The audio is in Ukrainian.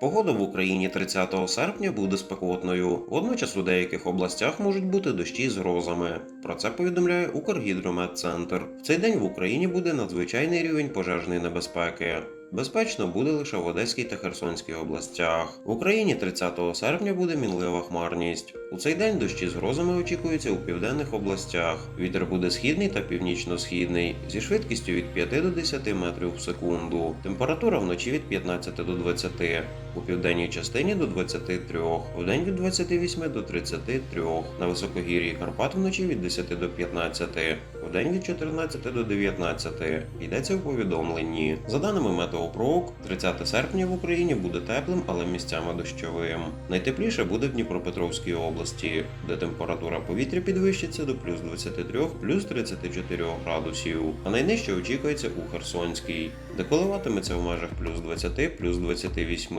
Погода в Україні 30 серпня буде спекотною. Водночас у деяких областях можуть бути дощі з грозами. Про це повідомляє Укргідрометцентр. В цей день в Україні буде надзвичайний рівень пожежної небезпеки. Безпечно буде лише в Одеській та Херсонській областях. В Україні 30 серпня буде мінлива хмарність. У цей день дощі з грозами очікуються у південних областях. Вітер буде східний та північно-східний зі швидкістю від 5 до 10 метрів в секунду. Температура вночі від 15 до 20, у південній частині до 23, вдень від 28 до 33, на високогір'ї Карпат вночі від 10 до 15, вдень від 14 до 19. Йдеться в повідомленні. За даними Метеопрок, 30 серпня в Україні буде теплим, але місцями дощовим. Найтепліше буде в Дніпропетровській області, де температура повітря підвищиться до плюс 23, плюс 34 градусів, а найнижче очікується у Херсонській, де коливатиметься в межах плюс 20, плюс 28.